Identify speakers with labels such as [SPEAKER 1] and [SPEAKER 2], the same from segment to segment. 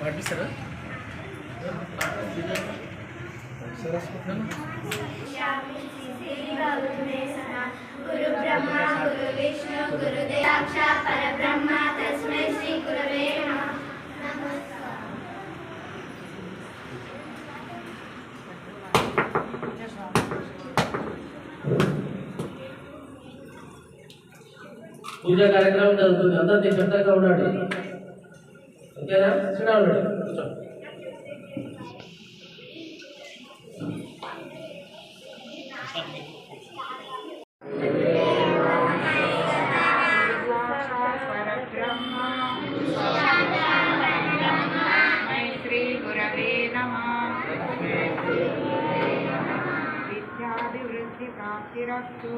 [SPEAKER 1] పంపిస్తారా?
[SPEAKER 2] గురు బ్రహ్మ గురు విష్ణు గురు పరబ్రహ్మ.
[SPEAKER 1] పూజా కార్యక్రమం జరుగుతుంది. అందరు చెప్తాగా ఉన్నాడు. ఓకేనా? చిన్న ఉండండి
[SPEAKER 3] విద్యాభివృద్ధి ప్రాప్తిరస్తు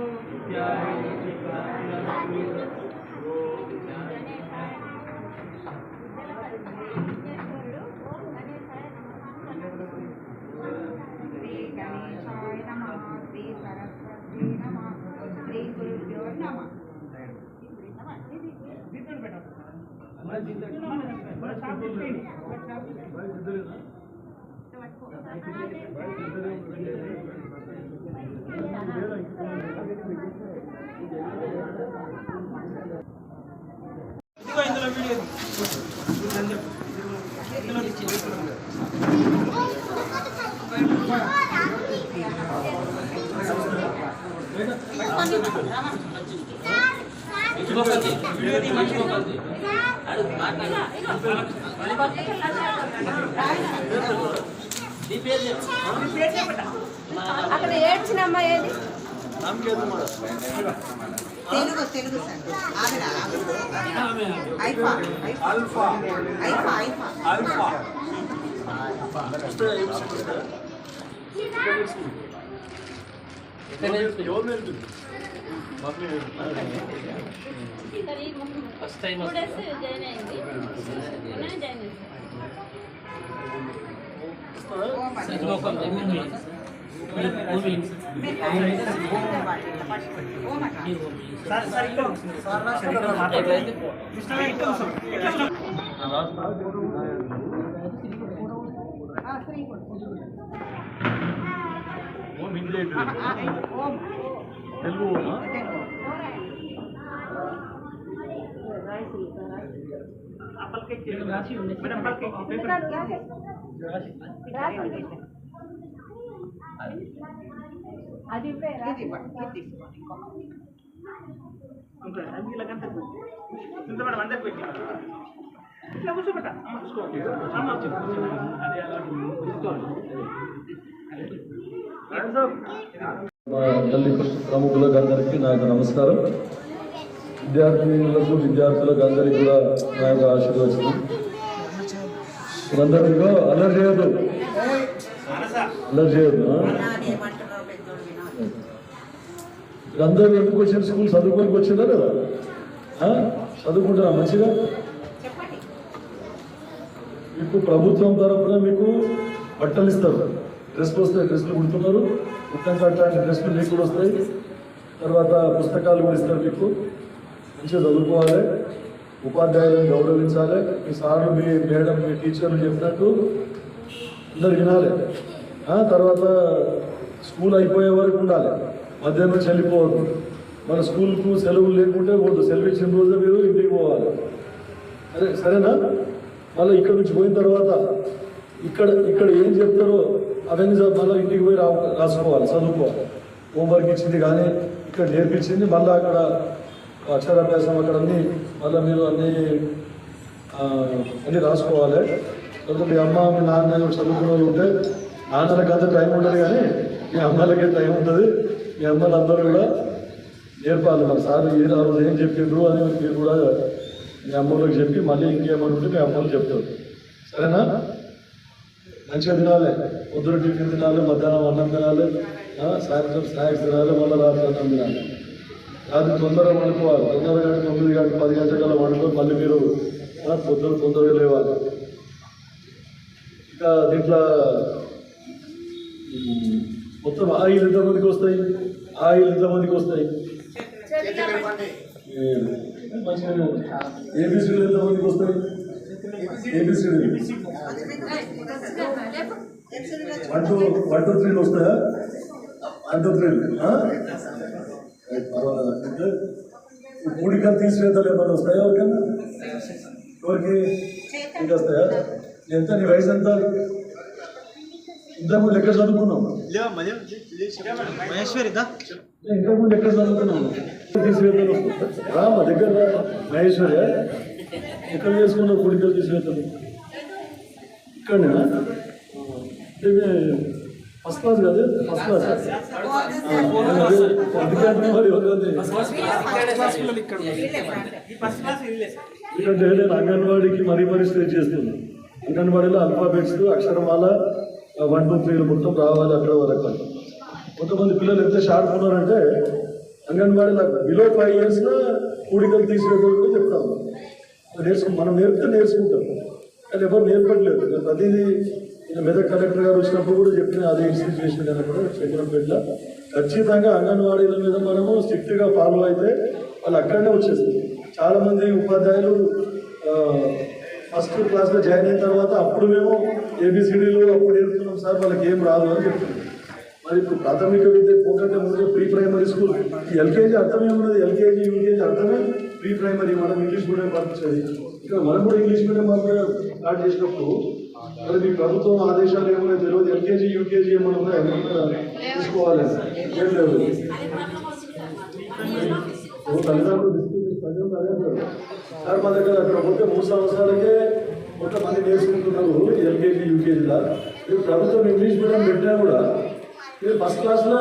[SPEAKER 3] శ్రీ గణేశాయ నమ శ్రీ సరస్వతి నమ శ్రీ గురుభ్యో నమ
[SPEAKER 1] మర్చిపోకండి మర్చిపోకండి నీ పేరు చెప్పు
[SPEAKER 4] అక్కడ ఏడ్చిన అమ్మాయి ఏది?
[SPEAKER 5] తెలుగు తెలుగు సార్. ఆవిడ ఐఫా ఐఫా ఐఫా ఐఫా
[SPEAKER 1] ఎక్కడ నేర్చుకున్నావు? First time
[SPEAKER 6] Telugu ఓమా?
[SPEAKER 4] అది ఇవ్వే రా.
[SPEAKER 5] ఇది ఇవ్వండి, ఇది తీసుకోండి ఇంకొక.
[SPEAKER 6] మా తల్లి ప్రముఖులకు అందరికీ నా యొక్క నమస్కారం విద్యార్థినులకు విద్యార్థులకు అందరికీ కూడా నా యొక్క ఆశీర్వచనం అందరూ ఇదిగో అల్లరి చేయదు అల్లరి చేయదు. అందరూ ఎందుకు వచ్చిన స్కూల్ చదువుకోనికి వచ్చిందా కదా ఆ? చదువుకుంటారా మంచిగా మీకు ప్రభుత్వం తరఫున మీకు బట్టలు ఇస్తారు డ్రెస్లు వస్తాయి డ్రెస్లు కుడుతున్నారు. ముఖ్యంగా అట్లాంటి డ్రెస్లు మీకు కూడా వస్తాయి. తర్వాత పుస్తకాలు కూడా ఇస్తారు మీకు. మంచిగా చదువుకోవాలి. ఉపాధ్యాయులను గౌరవించాలి. మీ సార్లు మీ మేడం మీ టీచర్లు చెప్పినట్టు అందరు వినాలి. తర్వాత స్కూల్ అయిపోయే వరకు ఉండాలి. మధ్యాహ్నం నుంచి మన స్కూల్కు సెలవులు లేకుంటే పోదు. సెలవు ఇచ్చిన రోజు మీరు ఇంటికి పోవాలి. అరే సరేనా? మళ్ళీ ఇక్కడ నుంచి పోయిన తర్వాత ఇక్కడ ఇక్కడ ఏం చెప్తారో అవన్నీ మళ్ళీ ఇంటికి పోయి రా రాసుకోవాలి చదువుకోవాలి. హోంవర్క్ ఇచ్చింది కానీ ఇక్కడ నేర్పించింది మళ్ళీ అక్కడ అక్షరాభ్యాసం అక్కడ అన్ని మళ్ళీ మీరు అన్నీ అన్నీ రాసుకోవాలి. లేకపోతే మీ అమ్మ మీ నాన్న చదువుకునే వాళ్ళు ఉంటే నాన్నలకి అంత టైం ఉండదు కానీ మీ అమ్మాయిలకే టైం ఉంటుంది. మీ అమ్మాయిలు అందరూ కూడా నేర్పాలి మరి సార్ ఏ ఆ రోజు ఏం చెప్పిండ్రు అని మీరు కూడా మీ అమ్మలకు చెప్పి మళ్ళీ ఇంకేమని ఉంటే మీ అమ్మలు చెప్తారు. సరేనా? మంచిగా తినాలి. పొద్దున టిఫిన్ తినాలి మధ్యాహ్నం అన్నం తినాలి ఆ, సాయంత్రం స్నాక్స్ తినాలి మళ్ళీ రాత్రి అన్నం తినాలి. రాత్రి తొందరగా వండుకోవాలి. తొందరగా గంట తొమ్మిది గంట పది గంటల వండుకొని మళ్ళీ మీరు పొద్దున తొందరగా లేవాలి. ఇంకా దీంట్లో మొత్తం ఆయిల్ ఎంతమందికి వస్తాయి? ఆయిల్ ఎంతమందికి వస్తాయి? మంచిగా ఏబిసిలు ఎంతమందికి వస్తాయి A B C D one two one two త్రీలు వస్తాయా వన్ టూ త్రీలు పర్వాలేదు అంటే మూడికలు తీసివేతలు ఏమైనా వస్తాయా ఎవరికైనా ఎవరికి ఇంకా వస్తాయా ఎంత నీ వయసు ఎంత ఇంతకుముందు ఎక్కడ చదువుకున్నాం
[SPEAKER 7] మహేశ్వరి దా
[SPEAKER 6] ఇంతకుముందు ఎక్కడ చదువుకున్నాం తీసుకెళ్తాను రా మా దగ్గర రా మహేశ్వరి. ఎక్కడ చేసుకున్న కొడుకలు తీసివేతలు ఇక్కడనేనా ఫస్ట్ క్లాస్ కాదు ఫస్ట్ క్లాస్. ఎందుకంటే నేను అంగన్వాడీకి మరీ మరీ చేస్తుంది. చేస్తున్నాను అంగన్వాడీలో అల్ఫాబెట్స్ అక్షరమాల వన్ టూ త్రీలు మొత్తం రావాలి అక్కడ వరకు. కొంతమంది పిల్లలు ఎంత షార్ప్ ఉన్నారంటే అంగన్వాడీలో బిలో ఫైవ్ ఇయర్స్లో కూడికలు తీసివేయడం కూడా చెప్తాము నేర్చుకు మనం నేర్పితే నేర్చుకుంటాం. కానీ ఎవరు నేర్పట్లేదు. నేను ప్రతిదీ మెదక్ కలెక్టర్ గారు వచ్చినప్పుడు కూడా చెప్పిన అదే ఇన్స్టిట్యూషన్ కన్నా కూడా చంద్రంపేట ఖచ్చితంగా అంగన్వాడీల మీద మనము స్ట్రిక్ట్గా ఫాలో అయితే వాళ్ళు అక్కడనే వచ్చేస్తారు. చాలామంది ఉపాధ్యాయులు ఫస్ట్ క్లాస్లో జాయిన్ అయిన తర్వాత అప్పుడు మేము ఏబిసిడీలు అప్పుడు నేర్పుతున్నాం సార్ వాళ్ళకి ఏం రాదు అని చెప్తున్నాం మరి ఇప్పుడు ప్రాథమిక విద్య పోకంటే ముందు ప్రీ ప్రైమరీ స్కూల్. ఈ ఎల్కేజీ అర్థమే ఉన్నది. ఎల్కేజీ యూకేజీ అర్థమే ప్రీ ప్రైమరీ మనం ఇంగ్లీష్ మీడియం పంపించేది ఇక్కడ మనం కూడా ఇంగ్లీష్ మీడియం పంపడం స్టార్ట్ చేసినప్పుడు మరి మీ ప్రభుత్వం ఆదేశాలు ఏమైనా తెలియదు. ఎల్కేజీ యూకేజీ ఏమైనా ఉన్నాయా? ఏమన్నా తీసుకోవాలి ఏం లేదు. ఓ తల్లిదండ్రులు అదే సార్ మా దగ్గర అక్కడ పోతే మూడు సంవత్సరాలకే కొంతమంది నేర్చుకుంటున్నారు ఎల్కేజీ యూకేజీలా ప్రభుత్వం ఇంగ్లీష్ మీడియం పెట్టినా కూడా ఫస్ట్ క్లాస్లో